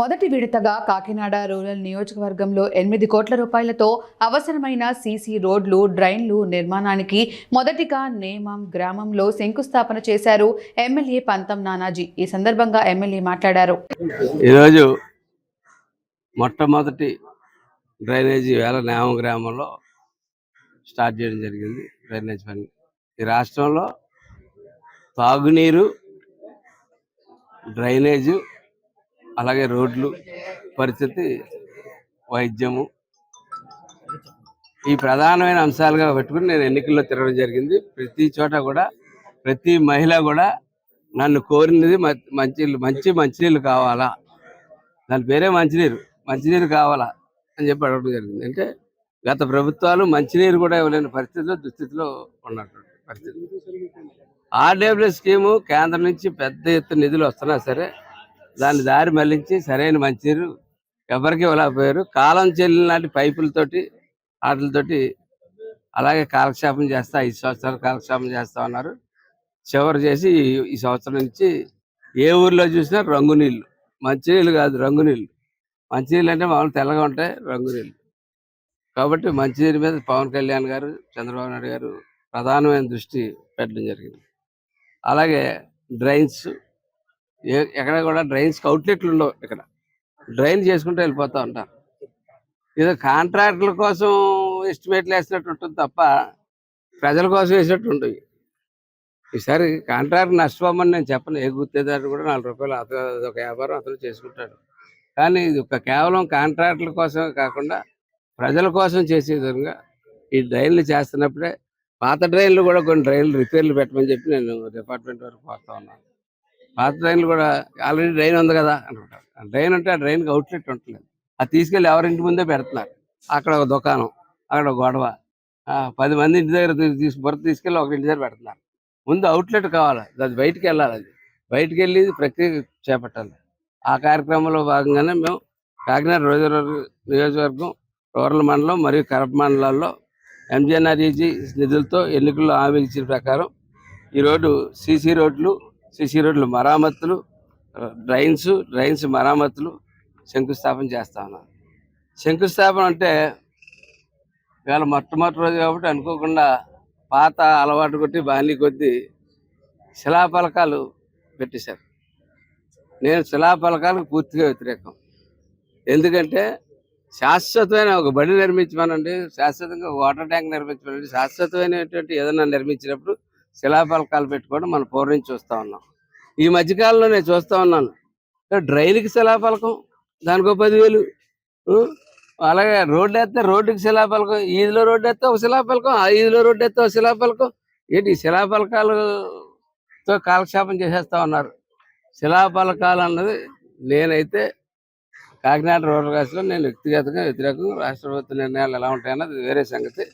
మొదటి విడతగా కాకినాడ రూరల్ నియోజకవర్గంలో ఎనిమిది కోట్ల రూపాయలతో అవసరమైన సీసీ రోడ్లు డ్రైన్లు నిర్మాణానికి మొదటిగా నేమం గ్రామంలో శంకుస్థాపన చేశారు ఎమ్మెల్యే పంతం నానాజీ. ఈ సందర్భంగా ఎమ్మెల్యే మాట్లాడారు. ఈరోజు మొట్టమొదటి డ్రైనేజీ వేల నేమం గ్రామంలో స్టార్ట్ చేయడం జరిగింది డ్రైనేజ్ పని. ఈ రాష్ట్రంలో తాగునీరు డ్రైనేజు అలాగే రోడ్లు పరిస్థితి వైద్యము. ఈ ప్రధానమైన అంశాలుగా పెట్టుకుని నేను ఎన్నికల్లో తిరగడం జరిగింది. ప్రతి చోట కూడా ప్రతి మహిళ కూడా నన్ను కోరినది మ- మంచి మంచి మంచినీళ్ళు కావాలా? దాని పేరే మంచినీరు మంచినీరు కావాలా? అని చెప్పి అడగడం జరిగింది. అంటే గత ప్రభుత్వాలు మంచినీరు కూడా ఇవ్వలేని పరిస్థితిలో దుస్థితిలో ఉన్నటువంటి పరిస్థితి. ఆర్డబ్ల్యూ స్కీము కేంద్రం నుంచి పెద్ద ఎత్తున నిధులు వస్తున్నా సరే దాన్ని దారి మళ్ళించి సరైన మంచినీరు ఎవరికి ఇవ్వలేకపోయారు. కాలం చెల్లిన నాటి పైపులతోటి వాటితోటి అలాగే కాలక్షేపం చేస్తా ఐదు సంవత్సరాలు కాలక్షేపం చేస్తా ఉన్నారు. చివరి చేసి ఈ- సంవత్సరం నుంచి ఏ ఊర్లో చూసినా రంగు నీళ్ళు మంచినీళ్ళు కాదు రంగు నీళ్ళు మంచినీళ్ళు అంటే మామూలు తెల్లగా ఉంటాయి రంగు నీళ్ళు కాబట్టి మంచినీరు మీద పవన్ కళ్యాణ్ గారు చంద్రబాబు నాయుడు గారు ప్రధానమైన దృష్టి పెట్టడం జరిగింది. అలాగే డ్రైన్స్ ఎక్కడ కూడా డ్రైన్స్కి అవుట్లెట్లు ఉండవు ఇక్కడ. డ్రైన్ చేసుకుంటూ వెళ్ళిపోతూ ఉంటారు ఏదో కాంట్రాక్టుల కోసం ఎస్టిమేట్లు వేసినట్టు ఉంటుంది తప్ప ప్రజల కోసం వేసినట్టు ఉండవు. ఈసారి కాంట్రాక్ట్ నష్టపోమని నేను చెప్పను. ఏ గుర్తేదారు కూడా నాలుగు రూపాయలు అతను ఒక వ్యాపారం అతను చేసుకుంటాడు. కానీ ఇది ఒక కేవలం కాంట్రాక్టుల కోసం కాకుండా ప్రజల కోసం చేసే విధంగా ఈ డ్రైన్లు చేస్తున్నప్పుడే పాత డ్రైన్లు కూడా కొన్ని డ్రైన్లు రిపేర్లు పెట్టమని చెప్పి నేను డిపార్ట్మెంట్ వరకు పోతా ఉన్నాను. పాత డ్రైన్లు కూడా ఆల్రెడీ డ్రైన్ ఉంది కదా అనుకుంటారు డ్రైన్ ఉంటే ఆ డ్రైన్కి అవుట్లెట్ ఉంటలేదు అది తీసుకెళ్ళి ఎవరింటి ముందే పెడుతున్నారు. అక్కడ ఒక దుకాణం అక్కడ ఒక గొడవ. ఆ, పది మంది ఇంటి దగ్గర తీ- తీసు బుర్ర తీసుకెళ్ళి ఒక ఇంటి దగ్గర పెడుతున్నారు. ముందు అవుట్లెట్ కావాలి. అది బయటికి వెళ్ళాలి అది. బయటికి వెళ్ళి ప్రక్రియ చేపట్టాలి. ఆ కార్యక్రమంలో భాగంగానే మేము కాకినాడ రోజు నియోజకవర్గం రూరల్ మండలం మరియు కరప మండలాల్లో ఎంజీఎన్ఆర్ఈజీ నిధులతో ఎన్నికల్లో హామీ ఇచ్చిన ప్రకారం ఈరోజు సీసీ రోడ్లు సిసి రోడ్లు మరామతులు డ్రైన్స్ డ్రైన్స్ మరామతులు శంకుస్థాపన చేస్తా ఉన్నాను శంకుస్థాపన అంటే ఇవాళ మొట్టమొదటి రోజు కాబట్టి అనుకోకుండా పాత అలవాటు కొట్టి బాణీ కొద్దీ శిలాఫలకాలు పెట్టేశారు. నేను శిలాఫలకాలకు పూర్తిగా వ్యతిరేకం. ఎందుకంటే శాశ్వతమైన ఒక బడి నిర్మించమనండి శాశ్వతంగా వాటర్ ట్యాంక్ నిర్మించమనండి శాశ్వతమైనటువంటి ఏదైనా నిర్మించినప్పుడు శిలాఫలకాలు పెట్టుకోవడం మనం పూర్వం నుంచి చూస్తూ ఉన్నాం. ఈ మధ్యకాలంలో నేను చూస్తూ ఉన్నాను. డ్రైన్కి శిలాఫలకం దానికో పదివేలు. అలాగే రోడ్డు వేస్తే రోడ్డుకి శిలాఫలకం ఈదిలో రోడ్డు వేస్తే ఒక శిలాఫలకం ఆ ఈదిలో రోడ్డు వేస్తే ఒక శిలాఫలకం. ఏంటి శిలాఫలకాలతో కాలక్షేపం చేసేస్తా ఉన్నారు. శిలాఫలకాలు అన్నది నేనైతే కాకినాడ రూరల్ కాసులో నేను వ్యక్తిగతంగా వ్యతిరేకంగా రాష్ట్ర ప్రభుత్వ నిర్ణయాలు ఎలా ఉంటాయన్నది వేరే సంగతి.